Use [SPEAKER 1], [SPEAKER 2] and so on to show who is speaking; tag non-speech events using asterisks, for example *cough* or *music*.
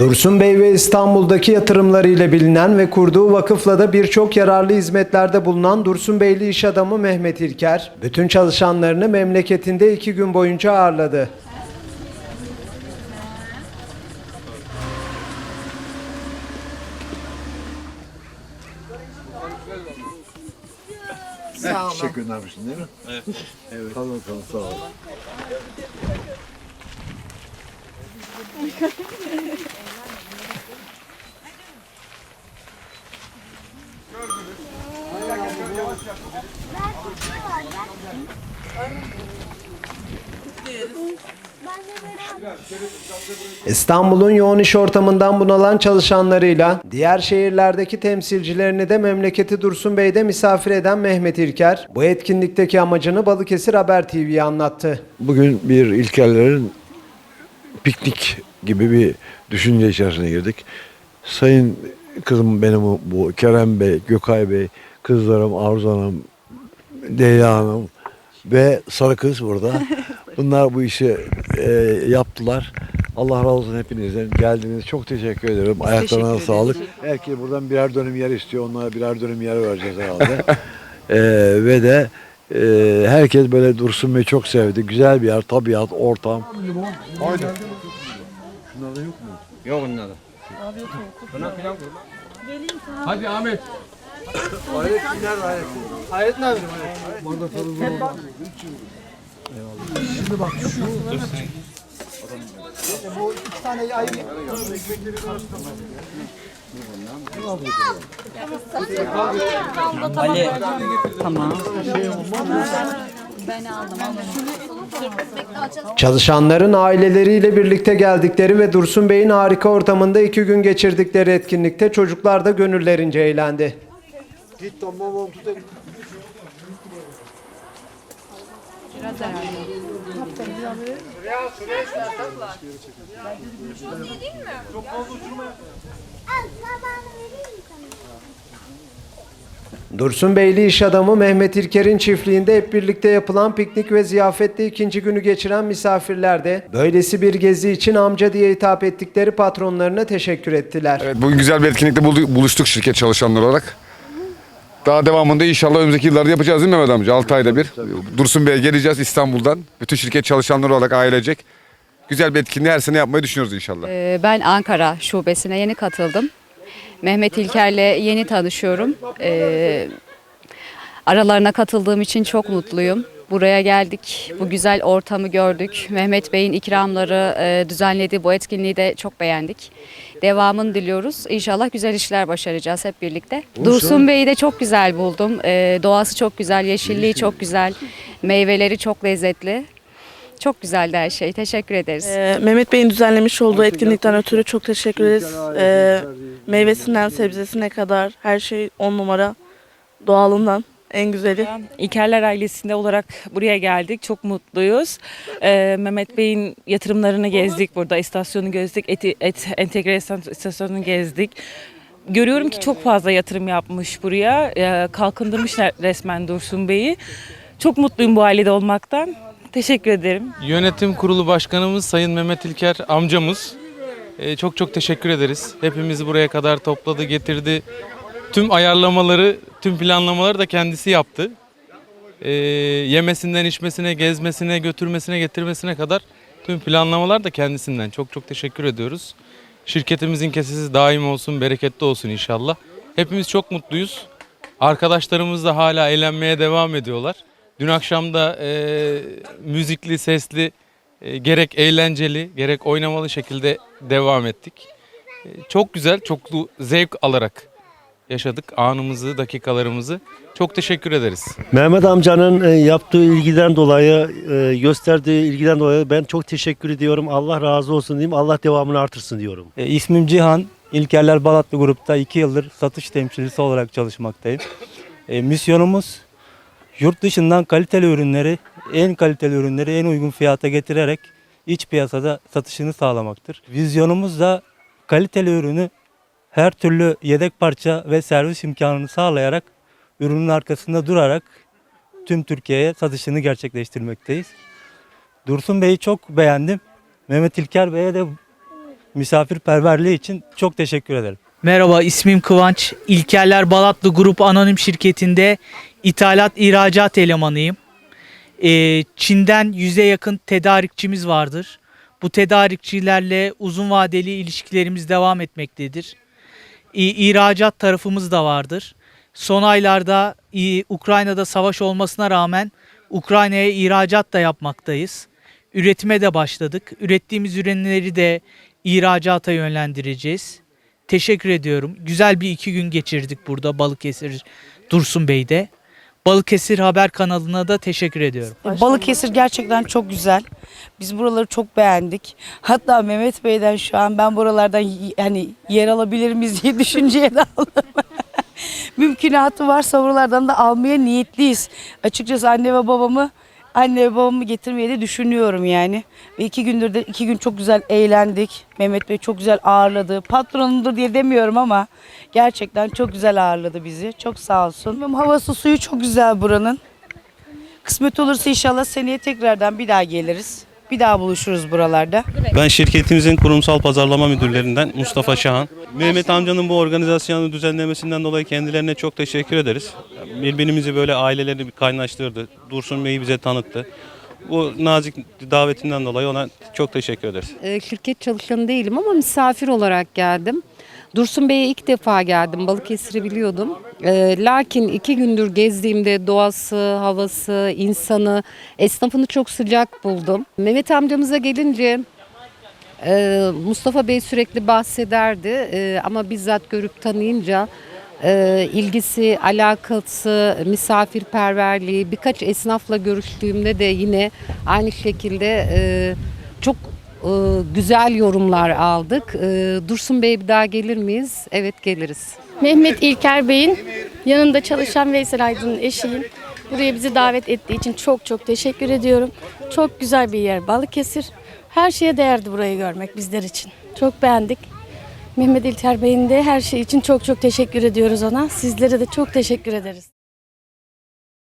[SPEAKER 1] Dursun Bey ve İstanbul'daki yatırımlarıyla bilinen ve kurduğu vakıfla da birçok yararlı hizmetlerde bulunan Dursun Beyli iş adamı Mehmet İlker, bütün çalışanlarını memleketinde iki gün boyunca ağırladı.
[SPEAKER 2] Çiçek göndermişsin değil mi? Evet. evet. Tamam tamam sağ ol. *laughs*
[SPEAKER 1] İstanbul'un yoğun iş ortamından bunalan çalışanlarıyla diğer şehirlerdeki temsilcilerini de memleketi Dursun Bey'de misafir eden Mehmet İlker, bu etkinlikteki amacını Balıkesir Haber TV'ye anlattı.
[SPEAKER 2] Bugün bir İlkerlerin piknik gibi bir düşünce içerisine girdik. Sayın kızım benim bu- Kerem Bey, Gökay Bey, kızlarım Arzu Hanım, Leyla Hanım ve Sarı Kız burada. *laughs* Bunlar bu işi e, yaptılar. Allah razı olsun hepinizden. Geldiniz. Çok teşekkür ederim. Ayaklarına sağlık. Herkes buradan birer dönüm yer istiyor. Onlara birer dönüm yer vereceğiz *laughs* herhalde. E, ve de e, herkes böyle Dursun Bey çok sevdi. Güzel bir yer, tabiat, ortam.
[SPEAKER 3] Yok bunlarda.
[SPEAKER 4] Hadi Ahmet.
[SPEAKER 1] Çalışanların aileleriyle birlikte geldikleri ve Dursun Bey'in harika ortamında iki gün geçirdikleri etkinlikte çocuklar da gönüllerince eğlendi. Dursun Beyli iş adamı Mehmet İlker'in çiftliğinde hep birlikte yapılan piknik ve ziyafette ikinci günü geçiren misafirler de böylesi bir gezi için amca diye hitap ettikleri patronlarına teşekkür ettiler.
[SPEAKER 5] Evet, bugün güzel bir etkinlikte buluştuk şirket çalışanları olarak. Daha devamında inşallah önümüzdeki yıllarda yapacağız değil mi Mehmet amca? 6 ayda bir. Dursun Bey'e geleceğiz İstanbul'dan. Bütün şirket çalışanları olarak ailecek. Güzel bir etkinliği her sene yapmayı düşünüyoruz inşallah.
[SPEAKER 6] Ee, Ben Ankara şubesine yeni katıldım. Mehmet İlker'le yeni tanışıyorum. Ee, Aralarına katıldığım için çok mutluyum. Buraya geldik, bu güzel ortamı gördük. Mehmet Bey'in ikramları e, düzenlediği bu etkinliği de çok beğendik. Devamını diliyoruz. İnşallah güzel işler başaracağız hep birlikte. Dursun Bey'i de çok güzel buldum. Ee, Doğası çok güzel, yeşilliği çok güzel, meyveleri çok lezzetli. Çok güzeldi her şey. Teşekkür ederiz.
[SPEAKER 7] Ee, Mehmet Bey'in düzenlemiş olduğu etkinlikten ötürü çok teşekkür ederiz. Ee, meyvesinden sebzesine kadar her şey on numara. Doğalından en güzeli.
[SPEAKER 8] İlkerler ailesinde olarak buraya geldik. Çok mutluyuz. Ee, Mehmet Bey'in yatırımlarını gezdik burada. istasyonu gezdik. Et, et entegre istasyonunu gezdik. Görüyorum ki çok fazla yatırım yapmış buraya. Ee, kalkındırmış resmen Dursun Bey'i. Çok mutluyum bu ailede olmaktan. Teşekkür ederim.
[SPEAKER 4] Yönetim kurulu başkanımız Sayın Mehmet İlker amcamız. Ee, çok çok teşekkür ederiz. Hepimizi buraya kadar topladı, getirdi. Tüm ayarlamaları, tüm planlamaları da kendisi yaptı. Ee, yemesinden, içmesine, gezmesine, götürmesine, getirmesine kadar tüm planlamalar da kendisinden. Çok çok teşekkür ediyoruz. Şirketimizin kesesi daim olsun, bereketli olsun inşallah. Hepimiz çok mutluyuz. Arkadaşlarımız da hala eğlenmeye devam ediyorlar. Dün akşam da e, müzikli, sesli, e, gerek eğlenceli, gerek oynamalı şekilde devam ettik. E, çok güzel, çoklu zevk alarak yaşadık anımızı, dakikalarımızı. Çok teşekkür ederiz.
[SPEAKER 9] Mehmet amcanın e, yaptığı ilgiden dolayı, e, gösterdiği ilgiden dolayı ben çok teşekkür ediyorum. Allah razı olsun diyeyim. Allah devamını artırsın diyorum.
[SPEAKER 10] E, ismim Cihan. İlkerler Balatlı Grup'ta 2 yıldır satış temsilcisi olarak çalışmaktayım. E, misyonumuz yurt dışından kaliteli ürünleri, en kaliteli ürünleri en uygun fiyata getirerek iç piyasada satışını sağlamaktır. Vizyonumuz da kaliteli ürünü her türlü yedek parça ve servis imkanını sağlayarak ürünün arkasında durarak tüm Türkiye'ye satışını gerçekleştirmekteyiz. Dursun Bey'i çok beğendim. Mehmet İlker Bey'e de misafirperverliği için çok teşekkür ederim.
[SPEAKER 11] Merhaba ismim Kıvanç. İlkerler Balatlı Grup Anonim Şirketi'nde ithalat ihracat elemanıyım. Ee, Çin'den yüze yakın tedarikçimiz vardır. Bu tedarikçilerle uzun vadeli ilişkilerimiz devam etmektedir. İhracat tarafımız da vardır. Son aylarda Ukrayna'da savaş olmasına rağmen Ukrayna'ya ihracat da yapmaktayız. Üretime de başladık. Ürettiğimiz ürünleri de ihracata yönlendireceğiz. Teşekkür ediyorum. Güzel bir iki gün geçirdik burada Balıkesir Dursun Bey'de. Balıkesir Haber kanalına da teşekkür ediyorum.
[SPEAKER 12] Balıkesir gerçekten çok güzel. Biz buraları çok beğendik. Hatta Mehmet Bey'den şu an ben buralardan y- hani yer alabilir miyiz diye *laughs* düşünceye daldım. *laughs* Mümkünatı varsa buralardan da almaya niyetliyiz. Açıkçası anne ve babamı anne babamı getirmeyi de düşünüyorum yani. Ve iki gündür de iki gün çok güzel eğlendik. Mehmet Bey çok güzel ağırladı. Patronumdur diye demiyorum ama gerçekten çok güzel ağırladı bizi. Çok sağ olsun. Havası suyu çok güzel buranın. Kısmet olursa inşallah seneye tekrardan bir daha geliriz. Bir daha buluşuruz buralarda.
[SPEAKER 9] Ben şirketimizin kurumsal pazarlama müdürlerinden Mustafa Şahan. Mehmet amcanın bu organizasyonu düzenlemesinden dolayı kendilerine çok teşekkür ederiz. Birbirimizi böyle aileleri bir kaynaştırdı. Dursun Bey'i bize tanıttı. Bu nazik davetinden dolayı ona çok teşekkür ederiz.
[SPEAKER 6] Ee, şirket çalışanı değilim ama misafir olarak geldim. Dursun Bey'e ilk defa geldim. Balıkesir'i biliyordum. Ee, lakin iki gündür gezdiğimde doğası, havası, insanı, esnafını çok sıcak buldum. Mehmet amcamıza gelince e, Mustafa Bey sürekli bahsederdi E, ama bizzat görüp tanıyınca e, ilgisi, alakası, misafirperverliği birkaç esnafla görüştüğümde de yine aynı şekilde e, çok e, güzel yorumlar aldık. E, Dursun Bey bir daha gelir miyiz? Evet geliriz.
[SPEAKER 13] Mehmet İlker Bey'in yanında çalışan Veysel Aydın'ın eşiyim. Buraya bizi davet ettiği için çok çok teşekkür ediyorum. Çok güzel bir yer Balıkesir. Her şeye değerdi burayı görmek bizler için. Çok beğendik. Mehmet İlker Bey'in de her şey için çok çok teşekkür ediyoruz ona. Sizlere de çok teşekkür ederiz.